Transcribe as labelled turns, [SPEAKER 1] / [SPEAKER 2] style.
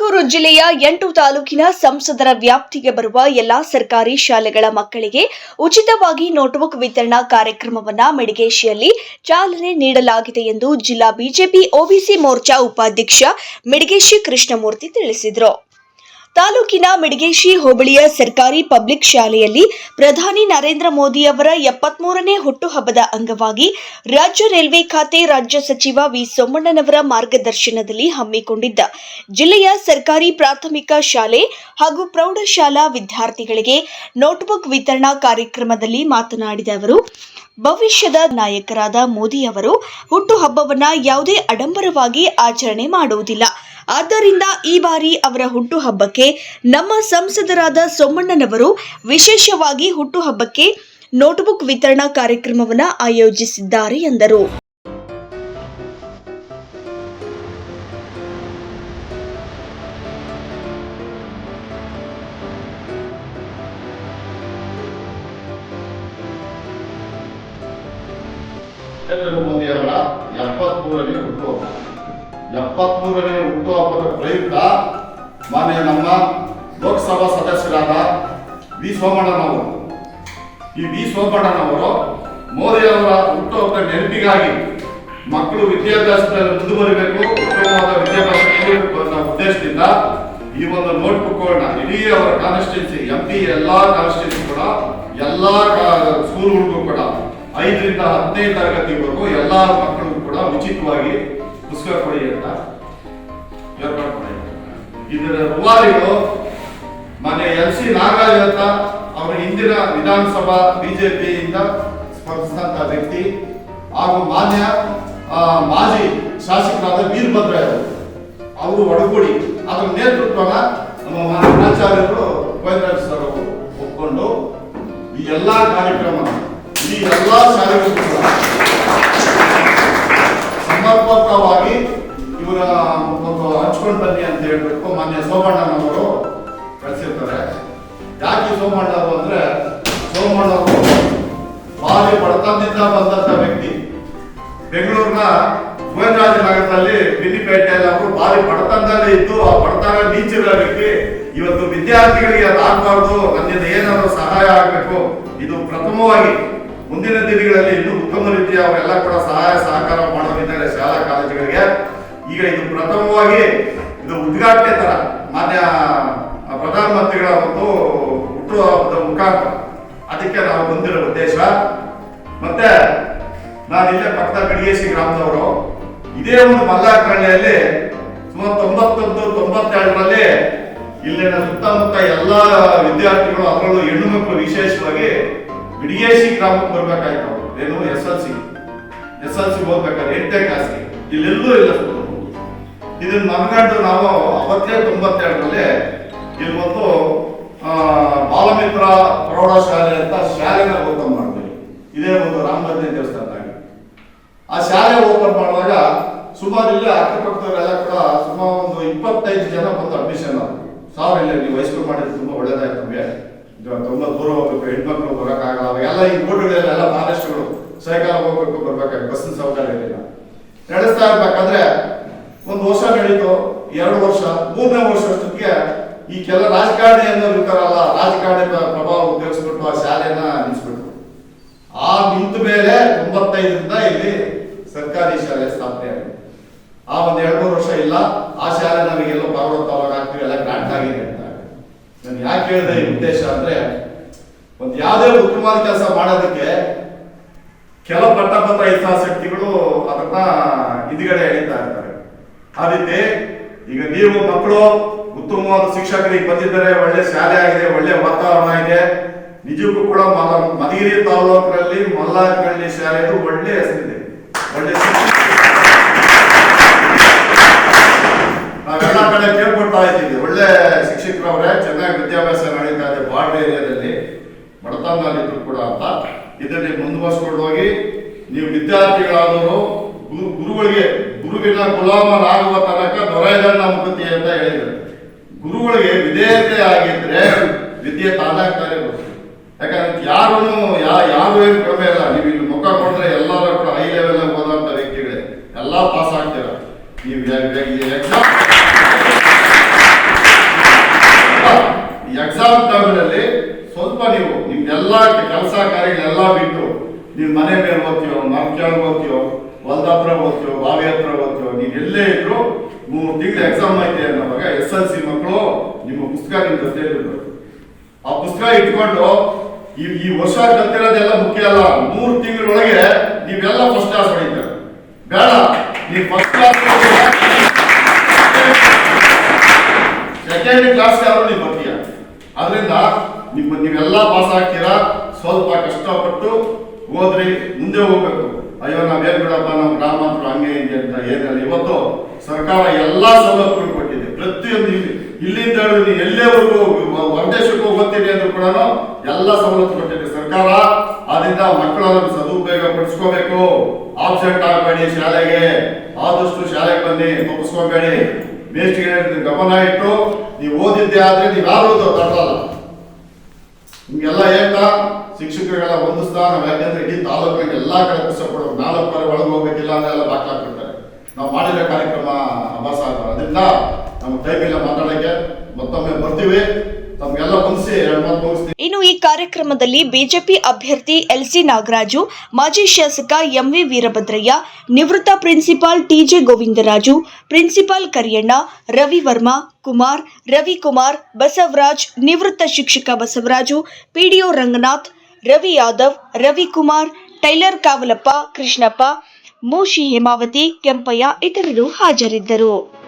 [SPEAKER 1] ತುಮಕೂರು ಜಿಲ್ಲೆಯ ಎಂಟು ತಾಲೂಕಿನ ಸಂಸದರ ವ್ಯಾಪ್ತಿಗೆ ಬರುವ ಎಲ್ಲಾ ಸರ್ಕಾರಿ ಶಾಲೆಗಳ ಮಕ್ಕಳಿಗೆ ಉಚಿತವಾಗಿ ನೋಟ್ಬುಕ್ ವಿತರಣಾ ಕಾರ್ಯಕ್ರಮವನ್ನು ಮಿಡಿಗೇಶಿಯಲ್ಲಿ ಚಾಲನೆ ನೀಡಲಾಗಿದೆ ಎಂದು ಜಿಲ್ಲಾ ಬಿಜೆಪಿ ಒಬಿಸಿ ಮೋರ್ಚಾ ಉಪಾಧ್ಯಕ್ಷ ಮಿಡಿಗೇಶಿ ಕೃಷ್ಣಮೂರ್ತಿ ತಿಳಿಸಿದರು. ತಾಲೂಕಿನ ಮಿಡಿಗೇಶಿ ಹೋಬಳಿಯ ಸರ್ಕಾರಿ ಪಬ್ಲಿಕ್ ಶಾಲೆಯಲ್ಲಿ ಪ್ರಧಾನಿ ನರೇಂದ್ರ ಮೋದಿ ಅವರ ಎಪ್ಪತ್ಮೂರನೇ ಹುಟ್ಟುಹಬ್ಬದ ಅಂಗವಾಗಿ ರಾಜ್ಯ ರೈಲ್ವೆ ಖಾತೆ ರಾಜ್ಯ ಸಚಿವ ವಿ ಸೋಮಣ್ಣನವರ ಮಾರ್ಗದರ್ಶನದಲ್ಲಿ ಹಮ್ಮಿಕೊಂಡಿದ್ದ ಜಿಲ್ಲೆಯ ಸರ್ಕಾರಿ ಪ್ರಾಥಮಿಕ ಶಾಲೆ ಹಾಗೂ ಪ್ರೌಢಶಾಲಾ ವಿದ್ಯಾರ್ಥಿಗಳಿಗೆ ನೋಟ್ಬುಕ್ ವಿತರಣಾ ಕಾರ್ಯಕ್ರಮದಲ್ಲಿ ಮಾತನಾಡಿದ ಅವರು, ಭವಿಷ್ಯದ ನಾಯಕರಾದ ಮೋದಿ ಅವರು ಹುಟ್ಟುಹಬ್ಬವನ್ನು ಯಾವುದೇ ಅಡಂಬರವಾಗಿ ಆಚರಣೆ ಮಾಡುವುದಿಲ್ಲ. ಆದ್ದರಿಂದ ಈ ಬಾರಿ ಅವರ ಹುಟ್ಟುಹಬ್ಬಕ್ಕೆ ನಮ್ಮ ಸಂಸದರಾದ ಸೋಮಣ್ಣನವರು ವಿಶೇಷವಾಗಿ ಹುಟ್ಟುಹಬ್ಬಕ್ಕೆ ನೋಟ್ಬುಕ್ ವಿತರಣಾ ಕಾರ್ಯಕ್ರಮವನ್ನು ಆಯೋಜಿಸಿದ್ದಾರೆ ಎಂದರು.
[SPEAKER 2] ಎಪ್ಪತ್ಮೂರನೇ ಹುಟ್ಟುಹಬ್ಬ. ಎಪ್ಪತ್ಮೂರನೇ ಹುಟ್ಟುಹಬ್ಬದ ಪ್ರಯುಕ್ತ ಮಾನ್ಯ ನಮ್ಮ ಲೋಕಸಭಾ ಸದಸ್ಯರಾದ ವಿ. ಸೋಮಣ್ಣನವರು. ಈ ವಿ. ಸೋಮಣ್ಣನವರು ಮೋದಿ ಅವರ ಹುಟ್ಟುಹಬ್ಬದ ನೆನಪಿಗಾಗಿ ಮಕ್ಕಳು ವಿದ್ಯಾಭ್ಯಾಸದಲ್ಲಿ ಮುಂದುವರಿಬೇಕು, ಉತ್ತಮವಾದ ವಿದ್ಯಾಭ್ಯಾಸ ಉದ್ದೇಶದಿಂದ ಈ ಒಂದು ನೋಟ್ಬುಕ್ಗಳನ್ನ ಇಡೀ ಅವರ ಕಾನ್ಸ್ಟಿಟ್ಯೂನ್ಸಿ ಎಂ ಪಿ ಎಲ್ಲಾ ಕಾನ್ಸ್ಟಿಟ್ಯೂನ್ಸಿ ಕೂಡ, ಎಲ್ಲಾ ಸ್ಕೂಲ್ಗಳಿಗೂ ಕೂಡ ಐದರಿಂದ ಹದಿನೈದು ತರಗತಿವರೆಗೂ ಎಲ್ಲಾ ಮಕ್ಕಳಿಗೂ ಕೂಡ ಉಚಿತವಾಗಿ ಪುಸ್ತಕ ಕೊಡಿ ಅಂತ. ಇದರ ರೂವಾರಿಗಳು ಮನೆ ಎಲ್ ಸಿ ನಾಗರಾಜ್ ಅಂತ ಅವರ ಹಿಂದಿನ ವಿಧಾನಸಭಾ ಬಿಜೆಪಿಯಿಂದ ಸ್ಪರ್ಧಿಸಿದಂತ ವ್ಯಕ್ತಿ ಹಾಗೂ ಮಾನ್ಯ ಮಾಜಿ ಶಾಸಕರಾದ ವೀರಭದ್ರ ಅವರು. ಒಡಗೂಡಿ ಅದರ ನೇತೃತ್ವನ ನಮ್ಮ ಪ್ರಾಚಾರ್ಯರು ಗೋವಿಂದರಾಜ್ ಸರ್ ಒಪ್ಕೊಂಡು ಈ ಎಲ್ಲಾ ಕಾರ್ಯಕ್ರಮ, ಈ ಎಲ್ಲಾ ಶಾಲೆಗಳು ಸಮರ್ಪಕವಾಗಿ ಇವರ ಒಂದು ಹಂಚ್ಕೊಂಡು ಬನ್ನಿ ಅಂತ ಹೇಳ್ಬೇಕು ಮಾನ್ಯ ಸೋಮಣ್ಣನವರು ಕಳಿಸಿರ್ತಾರೆ. ಯಾಕೆ ಸೋಮಣ್ಣವರು ಅಂದ್ರೆ ಸೋಮಣ್ಣವರು ಭಾರಿ ಬಡತನದಿಂದ ಬಂದಂತ ವ್ಯಕ್ತಿ. ಬೆಂಗಳೂರಿನ ಗೋವಿಂದರಾಜ ನಗರದಲ್ಲಿ ಅವರು ಭಾರಿ ಬಡತನದಲ್ಲಿ ಇದ್ದು ಆ ಬಡತನ ನೀಚಿರೋ ವ್ಯಕ್ತಿ. ಇವತ್ತು ವಿದ್ಯಾರ್ಥಿಗಳಿಗೆ ಅದಾಗಬಾರ್ದು ನನ್ನಿಂದ ಏನಾದರೂ ಸಹಾಯ ಆಗಬೇಕು. ಇದು ಪ್ರಥಮವಾಗಿ ಮುಂದಿನ ದಿನಗಳಲ್ಲಿ ಇನ್ನೂ ಉತ್ತಮ ರೀತಿಯ ಅವರೆಲ್ಲ ಕೂಡ ಸಹಾಯ ಸಹಕಾರ ಮಾಡೋರಿದ್ದಾರೆ ಪ್ರಥಮವಾಗಿ ಇದು ಉದ್ಘಾಟನೆ ತರ ಮಾನ್ಯ ಪ್ರಧಾನಮಂತ್ರಿಗಳ ಒಂದು ಹುಟ್ಟುಹಬ್ಬದ ಮುಖಾಂತರ. ಅದಕ್ಕೆ ನಾವು ಬಂದಿರೋ ಉದ್ದೇಶ. ಮತ್ತೆ ನಾನು ಇಲ್ಲೇ ಪಕ್ಕದ ಗಡಿಗೇಶಿ ಗ್ರಾಮದವರು, ಇದೇ ಒಂದು ಮಲ್ಲಾಕರಣೆಯಲ್ಲಿ ಸುಮಾರು ತೊಂಬತ್ತೊಂದು, ತೊಂಬತ್ತೆರಡರಲ್ಲಿ ಇಲ್ಲಿನ ಸುತ್ತಮುತ್ತ ಎಲ್ಲ ವಿದ್ಯಾರ್ಥಿಗಳು ಅದರಲ್ಲೂ ಹೆಣ್ಣು ಮಕ್ಕಳು ವಿಶೇಷವಾಗಿ ಬಿಡಿಗೇಶಿ ಗ್ರಾಮಕ್ಕೆ ಬರ್ಬೇಕಾಯ್ತು. ಏನು S L C, S L C ಹೋಗ್ಬೇಕಾದ್ರೆ ಎಂಟನೇ ಕ್ಲಾಸ್ಗೆ ಇಲ್ಲೆಲ್ಲೂ ಇಲ್ಲ ಇದನ್ನ ನಮ್ಗಂಡು ನಾವು ಅವತ್ತೇ ತೊಂಬತ್ತೆರಡರಲ್ಲಿ ಇವತ್ತು ಆ, ಬಾಲಮಿತ್ರ ಪ್ರೌಢಶಾಲೆ ಅಂತ ಶಾಲೆನ ಓಪನ್ ಮಾಡಿದ್ವಿ. ಇದೇ ಒಂದು ರಾಮಭದ್ರಿ ದೇವಸ್ಥಾನದಾಗ ಆ ಶಾಲೆ ಓಪನ್ ಮಾಡುವಾಗ ಸುಮಾರು ಇಲ್ಲ ಅಕ್ಕಪಕ್ಕದವರೆಲ್ಲ ಕೂಡ ಸುಮಾರು ಒಂದು ಇಪ್ಪತ್ತೈದು ಜನ ಬಂದು ಅಡ್ಮಿಷನ್ ಆದ್ರು. ಸಾವಿರ ಇಲ್ಲ ನೀವು ಹೈಸ್ಕೂಲ್ ಮಾಡಿದ್ರೆ ತುಂಬ ಒಳ್ಳೇದಾಯ್ತು ನಮಗೆ. ತುಂಬಾ ದೂರ ಹೋಗ್ಬೇಕು ಹೆಣ್ಮಕ್ಳು ಬರೋಕ್ಕಾಗಲ್ಲ. ಅವಾಗೆಲ್ಲ ಈ ಎಲ್ಲ ಮಹಾರಾಷ್ಟ್ರಗಳು ಸೈಕಲ್ ಹೋಗ್ಬೇಕು ಬರ್ಬೇಕಾಗಿ ಬಸ್ಸಿನ ಸೌಕರ್ಯ ಇರಲಿಲ್ಲ. ನಡೆಸ್ತಾ ಇರ್ಬೇಕಾದ್ರೆ ಒಂದು ವರ್ಷ ನಡೀತು, ಎರಡು ವರ್ಷ, ಮೂರನೇ ವರ್ಷ ಅಷ್ಟೊತ್ತಿಗೆ ಈ ಕೆಲ ರಾಜಕಾರಣಿ ಅನ್ನೋರು ಇರ್ತಾರಲ್ಲ ರಾಜಕಾರಣಿ ಪ್ರಭಾವ ಉಪಯೋಗಿಸ್ಬಿಟ್ಟು ಆ ಶಾಲೆನ ನಿಲ್ಲಿಸ್ಬಿಟ್ರು ಆ ನಿಂತ ಮೇಲೆ ತೊಂಬತ್ತೈದರಿಂದ ಇಲ್ಲಿ ಸರ್ಕಾರಿ ಶಾಲೆ ಸ್ಥಾಪನೆ ಆ ಒಂದು ಎರಡು ಮೂರು ವರ್ಷ ಇಲ್ಲ, ಆ ಶಾಲೆ ನಮಗೆಲ್ಲೋ ಪಾವಡ ತಾವಾಗ ಆಗ್ತೀವಿ, ಎಲ್ಲ ಗ್ರಾಂಟ್ ಆಗಿದೆ ಅಂತ. ನಾನು ಯಾಕೆ ಹೇಳಿದೆ ಈ ಉದ್ದೇಶ ಅಂದ್ರೆ, ಒಂದು ಯಾವ್ದೇ ಉತ್ತಮವಾದ ಕೆಲಸ ಮಾಡೋದಕ್ಕೆ ಕೆಲ ಪಟ್ಟಭದ್ರ ಹಿತಾಸಕ್ತಿಗಳು ಅದನ್ನ ಇದುಗಡೆ ಎಳಿತಾ ಇರ್ತಾರೆ. ಆ ಈಗ ನೀವು ಮಕ್ಕಳು ಉತ್ತಮವಾದ ಶಿಕ್ಷಕರಿಗೆ ಬಂದಿದ್ದಾರೆ ಒಳ್ಳೆ ಶಾಲೆ ಆಗಿದೆ, ಒಳ್ಳೆ ವಾತಾವರಣ ಇದೆ. ನಿಜಕ್ಕೂ ಕೂಡ ಮಧುಗಿರಿ ತಾಲೂಕಿನಲ್ಲಿ ಮಲ್ಲಾಕಳ್ಳಿ ಶಾಲೆದು ಒಳ್ಳೆ ಹೆಸರಿದೆ. ಒಳ್ಳೆ ನಾವೆಲ್ಲ ಕಡೆ ಒಳ್ಳೆ ಶಿಕ್ಷಕರವರೇ, ಚೆನ್ನಾಗಿ ವಿದ್ಯಾಭ್ಯಾಸ ನಡೀತಾ ಇದೆ ಬಾರ್ಡರ್ ಏರಿಯಾದಲ್ಲಿ. ಬಡತನದಲ್ಲಿದ್ರು ಕೂಡ ಅಂತ. ಇದರಲ್ಲಿ ಮುಂದುವರ್ಸ್ಕೊಂಡು ಹೋಗಿ, ನೀವು ವಿದ್ಯಾರ್ಥಿಗಳಾದವರು, ಗುರು- ಗುರುಗಳಿಗೆ ಗುರುವಿನ ಗುಲಾಮನಾಗುವ ತನಕ ದೊರೆಯದನ್ನ ಮುಕ್ತಿ ಅಂತ ಹೇಳಿದರು. ಗುರುಗಳಿಗೆ ವಿಧೇಯತೆ ಆಗಿದ್ರೆ ವಿದ್ಯೆ ತಾನಾಗ್ತಾನೆ ಬರ್ತದೆ ಯಾಕಂದ್ರೆ ಯಾರು ಯಾ, ಯಾರು ಏನು ಕಡಿಮೆ ಇಲ್ಲ ನೀವು ಇಲ್ಲಿ ಮುಖ ನೋಡಿದ್ರೆ ಎಲ್ಲರೂ ಕೂಡ ಹೈ ಲೆವೆಲ್ ಓದಂತ ವ್ಯಕ್ತಿಗಳೇ. ಎಲ್ಲ ಪಾಸ್ ಆಗ್ತೀರ. ನೀವು ಎಕ್ಸಾಮ್ ಟೈಮ್ನಲ್ಲಿ ಸ್ವಲ್ಪ ನೀವು ನಿಮ್ಗೆಲ್ಲ ಕೆಲಸ ಕಾರ್ಯಗಳೆಲ್ಲ ಬಿಟ್ಟು ನೀವು ಮನೆ ಮೇಲೆ ಹೋಗ್ತೀವೋ ಓದ್ತೀಯೋ ಹೊಲದ ಹತ್ರ ಓದ್ತೀಯೋ ಬಾವಿ ಹತ್ರ ಓದ್ತೀಯೋ ನೀವು ಎಲ್ಲೇ ಇದ್ರು ಮೂರು ತಿಂಗಳು ಎಕ್ಸಾಮ್ ಐತೆ ಅನ್ನೋವಾಗ ಎಸ್ ಎಲ್ ಸಿ ಮಕ್ಕಳು ನಿಮ್ಮ ಪುಸ್ತಕ ನಿಮ್ಮ ಜೊತೆ ಆ ಪುಸ್ತಕ ಇಟ್ಕೊಂಡು ಈ ಈ ವರ್ಷ ಕಲ್ತಿರೋದೆಲ್ಲ ಮುಖ್ಯ ಅಲ್ಲ. ಮೂರು ತಿಂಗಳೊಳಗೆ ನೀವೆಲ್ಲ ಫಸ್ಟ್ ಕ್ಲಾಸ್ ಹೊಡಿತಾರೆ ಬೇಡ ನೀವು ಫಸ್ಟ್ ಕ್ಲಾಸ್ ಸೆಕೆಂಡ್ ಕ್ಲಾಸ್ ಯಾರು ನೀವು ಬರ್ತೀಯ. ಅದರಿಂದ ನಿಮ್ಮ, ನೀವೆಲ್ಲ ಪಾಸ್ ಆಗ್ತೀರಾ. ಸ್ವಲ್ಪ ಕಷ್ಟಪಟ್ಟು ಹೋದ್ರಿ, ಮುಂದೆ ಹೋಗ್ಬೇಕು. ಅಯ್ಯೋ ನಾವೇನ್ ಬಿಡಪ್ಪ ನಮ್ಮ ಗ್ರಾಮಾಂತರ ಹಂಗೆ ಹಿಂಗೆ ಅಂತ ಏನಿಲ್ಲ ಇವತ್ತು ಸರ್ಕಾರ ಎಲ್ಲಾ ಸವಲತ್ತುಗಳು ಕೊಟ್ಟಿದೆ. ಪ್ರತಿಯೊಂದು ಇಲ್ಲಿ- ಇಲ್ಲಿಂದ ಹೇಳಿದ್ರೆ ನೀವು ಎಲ್ಲೇವರೆಗೂ ಹೊರದೇಶಕ್ಕೆ ಹೋಗ್ತೀನಿ ಅಂದ್ರೂ ಕೂಡ ಎಲ್ಲ ಸವಲತ್ತು ಕೊಟ್ಟಿದೆ ಸರ್ಕಾರ. ಅದರಿಂದ ಮಕ್ಕಳನ್ನ ಸದುಪಯೋಗ ಪಡಿಸ್ಕೋಬೇಕು. ಆಬ್ಸೆಂಟ್ ಆಗಬೇಡಿ ಶಾಲೆಗೆ. ಆದಷ್ಟು ಶಾಲೆಗೆ ಬನ್ನಿ ತಪ್ಪಿಸ್ಕೋಬೇಡಿ ಮೇಸ್ಟ್ಗೆ ಗಮನ ಇಟ್ಟು, ನೀವು ಓದಿದ್ದೆ ಆದ್ರೆ ನೀವು ಯಾರು ತರಲ್ಲ ನಿಮ್ಗೆಲ್ಲ ಹೇಳ್ತಾ ಶಿಕ್ಷಕರಿಗೆಲ್ಲ ಒಂದು ಸ್ಥಾನ ಯಾಕಂದ್ರೆ ಇಡೀ ತಾಲೂಕಿಗೆ ಎಲ್ಲಾ ಕಡೆ ಕೊಡೋದು ನಾಲ್ಕು ಬಾರಿ ಒಳಗೆ ಹೋಗ್ಬೇಕಿಲ್ಲ ಅಂದ್ರೆ ಎಲ್ಲ ಬಾಕ್ಲಾಗ್ಬಿಡ್ತಾರೆ ನಾವು ಮಾಡಿರೋ ಕಾರ್ಯಕ್ರಮ ಆಗ್ತಾರೆ ಅದರಿಂದ ನಮ್ಮ ಇಲ್ಲ ಮಾತಾಡಕ್ಕೆ ಮತ್ತೊಮ್ಮೆ ಬರ್ತೀವಿ.
[SPEAKER 1] ಇನ್ನು ಈ ಕಾರ್ಯಕ್ರಮದಲ್ಲಿ ಬಿಜೆಪಿ ಅಭ್ಯರ್ಥಿ ಎಲ್ಸಿ ನಾಗರಾಜು, ಮಾಜಿ ಶಾಸಕ ಎಂವಿ ವೀರಭದ್ರಯ್ಯ, ನಿವೃತ್ತ principal T J Govindaraju, principal Kariyanna, Ravi Varma, Kumar, Ravikumar, Basavaraj, ನಿವೃತ್ತ ಶಿಕ್ಷಕ ಬಸವರಾಜು ಪಿಡಿಒ ರಂಗನಾಥ್ ರವಿ ಯಾದವ್ ರವಿಕುಮಾರ್ ಟೈಲರ್ ಕಾವಲಪ್ಪ ಕೃಷ್ಣಪ್ಪ ಮೂಶಿ ಹೇಮಾವತಿ ಕೆಂಪಯ್ಯ ಇತರರು ಹಾಜರಿದ್ದರು.